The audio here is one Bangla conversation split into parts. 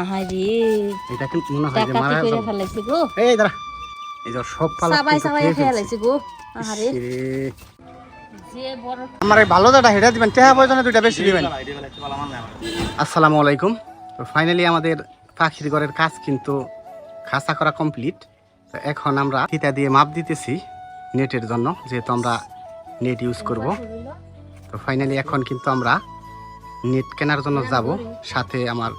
আহারে। এটা কিন্তু মনে হয় যে মারা করে যাবে। ফেলাইছে গো। এই দাঁড়া। এই যে সব পালা সাবাই কিন্তু সাবাই খেয়ে ফেলছে। ফেলাইছে গো। আহারে। ইসরে। যে বড় আমার এই ভালো দাদা দিবেন টেহা পয়জনে দুইটা বেশি দিবেন। আসসালামু আলাইকুম। তো ফাইনালি আমাদের পাখির ঘরের কাজ কিন্তু খাসা করা কমপ্লিট তো এখন আমরা ফিতা দিয়ে মাপ দিতেছি নেটের জন্য যেহেতু আমরা নেট ইউজ করব। তো ফাইনালি এখন কিন্তু আমরা নেট কেনার জন্য যাব। সাথে আমার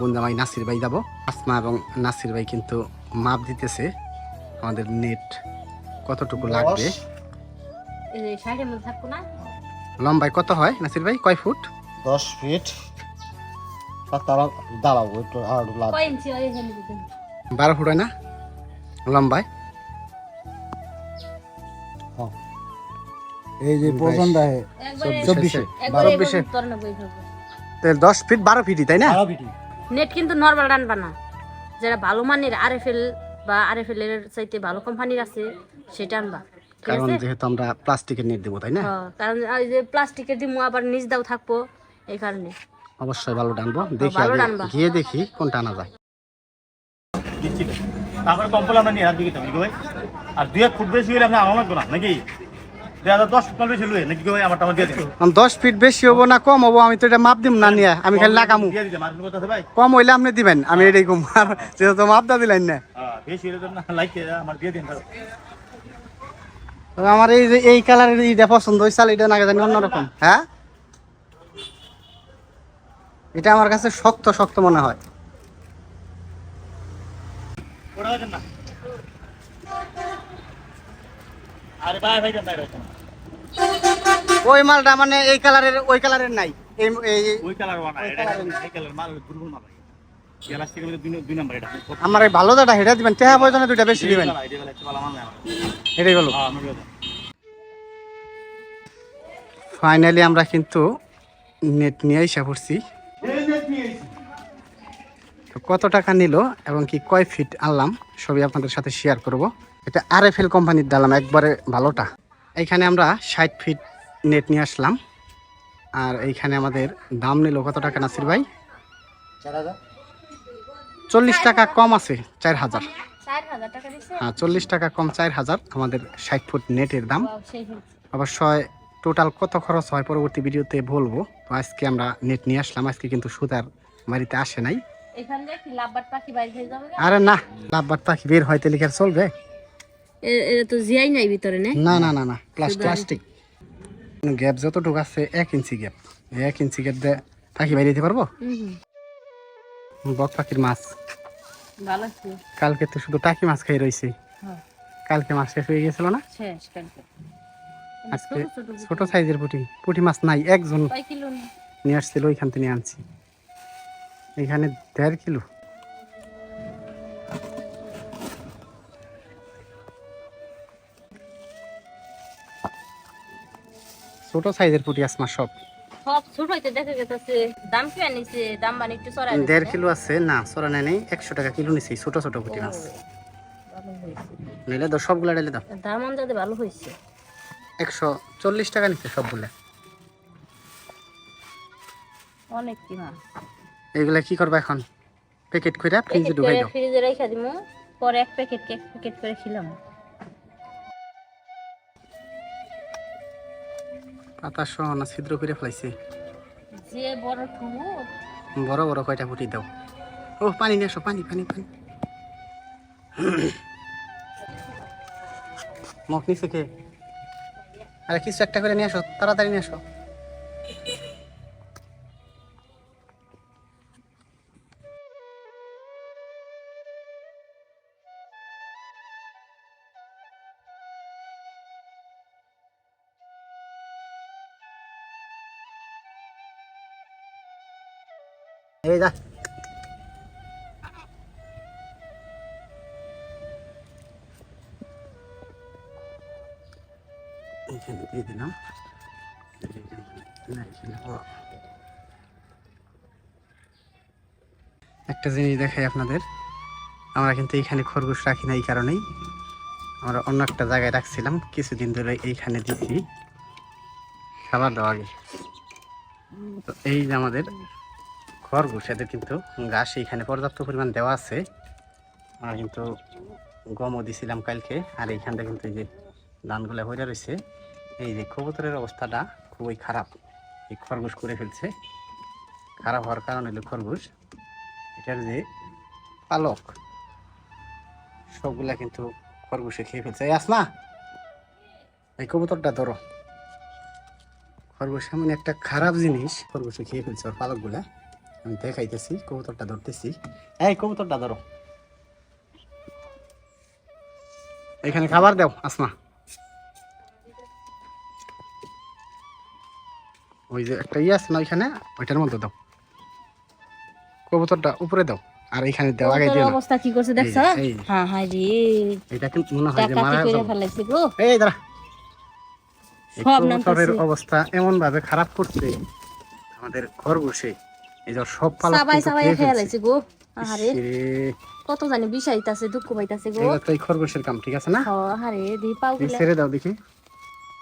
বন্ধুমাই নাসির ভাই যাব। আসমা এবং নাসির ভাই কিন্তু মাপ দিতেছে আমাদের নেট কতটুকু লাগবে। লম্বায় কত হয় নাসির ভাই? কয় ফুট? দশ ফিট দাঁড়াবো একটু আর হয় বারো ফুট হয় না? লম্বায়? এই যে পছন্দ চব্বিশে। চব্বিশে। তাহলে দশ ফিট বারো ফিটই তাই না? বারো ফিটি নেট কিন্তু নরমাল রানবা না। যারা ভালো মানের আর এফ এল বা আরএফএল এর চাইতে ভালো কোম্পানির আছে সেটা আনবা। ঠিক কারণ যেহেতু আমরা প্লাস্টিকের নেট দেবো তাই না? হ্যাঁ, কারণ এই যে প্লাস্টিকের দিমু আবার নিচ দাও থাকব এই কারণে। অবশ্যই ভালো টানবো দেখি আগে গিয়ে দেখি কোনটা আনা যায়। তারপরে কম্পল আমরা নিয়ে হাত দিকে আর দুই এক ফুট বেশি হলে আপনি আমার লাগবে না নাকি? দশ ফুট বেশি নাকি হব না কম হব আমি তো এটা মাপ দিব না নিয়ে আমি খালি লাগামু। কম হইলে আপনি দিবেন আমি এটাই কম। আর যেহেতু মাপ দা দিলেন না। আমার এই যে এই কালারের এইটা পছন্দ হয়েছে এটা না জানি অন্যরকম। হ্যাঁ? এটা আমার কাছে শক্ত শক্ত মনে হয়। আরে ভাই ভাই। ওই মালটা মানে এই কালারের ওই কালারের নাই। এই ওই কালার ওয়ানা এটা এই কালার মাল দুর্বল মাল ভাই। গ্যালাস থেকে দুই দুই নাম্বার এটা। আমার এই ভালো দাদা হেঁটে দিবেন। টেহা পয়জনে দুইটা বেশি দিবেন। ভালো বলো হ্যাঁ আমার। ফাইনালি কিন্তু নেট নিয়ে এসে পড়ছি। কত টাকা নিল এবং কি কয় ফিট আনলাম সবই আপনাদের সাথে শেয়ার করব। এটা আর এফ এল কোম্পানির দিলাম একবারে ভালোটা। এইখানে আমরা ষাট ফিট নেট নিয়ে আসলাম। আর এইখানে আমাদের দাম নিল কত টাকা নাসির ভাই? চল্লিশ টাকা কম আছে চার হাজার। হ্যাঁ চল্লিশ টাকা কম চার হাজার। আমাদের ষাট ফুট নেটের দাম। অবশ্যই টোটাল কত খরচ হয় পরবর্তী ভিডিওতে বলব। তো আজকে আমরা নেট নিয়ে আসলাম। আজকে কিন্তু সুতার বাড়িতে আসে নাই। এখান আরে না লাভবার পাখি বের হয় আর চলবে। এটা তো জিয়াই নাই ভিতরে না? না না না না প্লাস্টিক। গ্যাপ যতটুকু আছে এক ইঞ্চি গ্যাপ। এক ইঞ্চি গ্যাপ দিয়ে পাখি বাইরে দিতে পারব? বক পাখির মাছ। ভালো আছে কালকে তো শুধু টাকি মাছ খাই রয়েছে। হ্যাঁ। কালকে মাছ শেষ হয়ে গেছিল না? শেষ কালকে। আজকে ছোট সাইজের পুঁটি। পুঁটি মাছ নাই একজন কয় কিলো নিয়ে আসছিল ওইখান থেকে নিয়ে আনছি। এখানে দেড় কিলো। ছোট সাইজের পুঁটি আসমা সব। সব ছোট হইতে দেখা গেছে দাম কি আনিছে? দাম মানে একটু চড়াই দেড় কিলো আছে। না সরানে নেই একশো টাকা কিলো নিছি ছোট ছোট পুঁটি মাছ। ভালো হয়েছে। নিলে দাও সবগুলা ঢেলে দাও। দাম অনুযায়ী ভালো হয়েছে। একশো চল্লিশ টাকা নিচ্ছে সবগুলা। অনেক কি মাছ এগুলা কি করবা এখন? প্যাকেট করে ফ্রিজে ঢুকাই দাও। ফ্রিজে রেখে দিমু। পরে এক প্যাকেট এক প্যাকেট করে খেলাম। পাতা সহ না ছিদ্র করে ফেলাইছে। যে বড় ঠুমু বড় বড় কয়টা পুটি দাও। ও পানি নিয়ে আসো পানি পানি পানি। মগ নিচে কে? আরে কিছু একটা করে নিয়ে আসো তাড়াতাড়ি নিয়ে আসো। দিয়ে দিলাম। একটা জিনিস দেখাই আপনাদের। আমরা কিন্তু এইখানে খরগোশ রাখি না এই কারণেই। আমরা অন্য একটা জায়গায় রাখছিলাম, কিছুদিন ধরে এইখানে দিচ্ছি খাবার দেওয়া আগে তো এই যে আমাদের খরগোশ, এদের কিন্তু ঘাস এইখানে পর্যাপ্ত পরিমাণ দেওয়া আছে। আমরা কিন্তু গমও দিছিলাম কালকে, আর এইখানটা কিন্তু এই যে ধানগুলা হয়ে রয়েছে এই যে কবুতরের অবস্থাটা খুবই খারাপ। এই খরগোশ করে ফেলছে। খারাপ হওয়ার কারণ হলো খরগোশ, এটার যে পালক, সবগুলা কিন্তু খরগোশে খেয়ে ফেলছে। এই আসমা, এই কবুতরটা ধরো। খরগোশ এমন একটা খারাপ জিনিস, খরগোশে খেয়ে ফেলছে ওর পালকগুলা। আমি দেখাইতেছি কবুতরটা ধরতেছি। এই কবুতরটা ধরো। এখানে খাবার দাও আসমা। ওই যে একটা ইয়ে আছে না ওইখানে ওইটার মধ্যে দাও। কবুতরটা উপরে দাও আর এখানে দাও আগে দিও। অবস্থা কি করছে দেখছ। হ্যাঁ হ্যাঁ রে। এটা কিন্তু মনে হয় যে মারা করে যাবে গো? এই দাঁড়া। সব নামতেছে। অবস্থা এমন ভাবে খারাপ করছে আমাদের ঘর বসে এই যে সব পালক সাবাই কিন্তু খেয়ে ফেলছে। গো। আহারে। কত জানি বিষাইতাছে দুঃখ পাইতাছে গো। এগুলো তো খরগোশের কাম ঠিক আছে না? হ আহারে দি পাও গুলা। ছেড়ে দাও দেখি।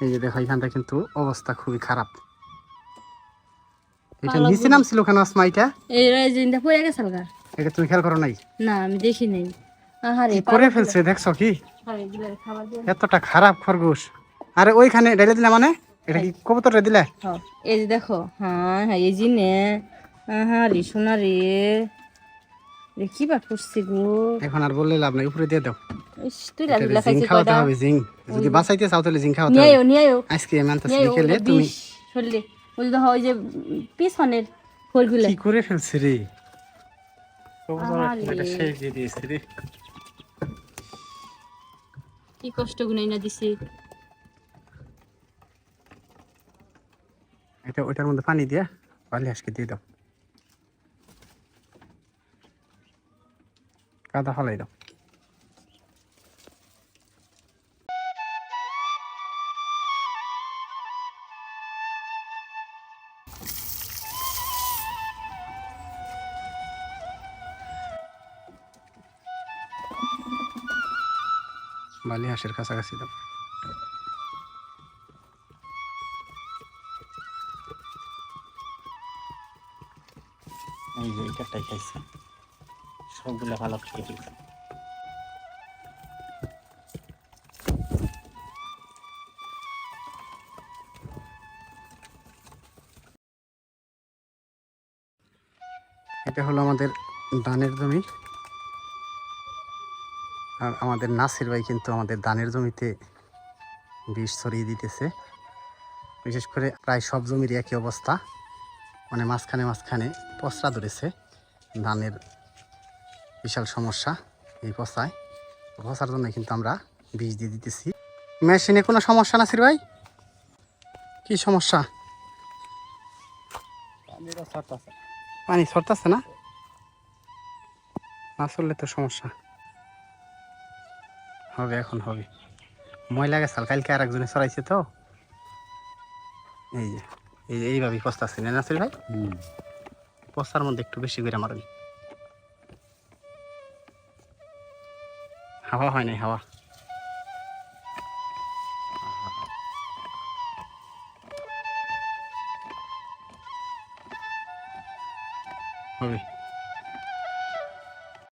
এই যে দেখো এখানটা কিন্তু অবস্থা খুবই খারাপ। এটা নিচে নামছিল কেন আসমা এটা? এই জিন্দা পড়ে গেছে গা এটা তুমি খেয়াল করো নাই? না আমি দেখি নাই। আহারে কি ফেলছে দেখছ কি? এতটা খারাপ খরগোশ। আরে ওইখানে ডাইলে দিলে মানে? এটা কি কবুতরে দিলে? এই যে দেখো হ্যাঁ হ্যাঁ এই আহারে সোনা রে রে কি বা করছে গো? এখন আর বললে লাভ নাই উপরে দিয়ে দাও। ইস তুই রাজুলা খাইছিস কয়টা? হবে জিং যদি বাঁচাইতে চাও তাহলে জিং খাওয়াতে নিয়ে নিয়ে আয়ো আজকে আমি আনতেছি তুমি শরীরে। ওই যে ওই যে পিছনের ফুলগুলো কি করে ফেলছে রে। কি কষ্ট গুনাই না দিছি। এটা ওইটার মধ্যে পানি দিয়া বালি হাঁসকে দিয়ে দাও। কাদা ফলাই দাও বালি হাঁসের কাছাকাছি দাও। এই যে এইটাটাই খাইছে। সবগুলো ভালো ফেলছে এটা হলো আমাদের ধানের জমি। আর আমাদের নাসির ভাই কিন্তু আমাদের ধানের জমিতে বিষ ছড়িয়ে দিতেছে। বিশেষ করে প্রায় সব জমির একই অবস্থা। মানে মাঝখানে মাঝখানে পচরা ধরেছে ধানের বিশাল সমস্যা এই পচায় পচার জন্য কিন্তু আমরা বীজ দিয়ে দিতেছি। মেশিনে কোনো সমস্যা না সির ভাই? কি সমস্যা? পানি সরতেছে না? না চললে তো সমস্যা। হবে এখন হবে। ময়লা গেছাল কালকে আর একজনে সরাইছে তো। এই যে এই যে এইভাবেই পস্তাচ্ছে না নাসির ভাই? পস্তার মধ্যে একটু বেশি করে মারুন হাওয়া হয় নাই হাওয়া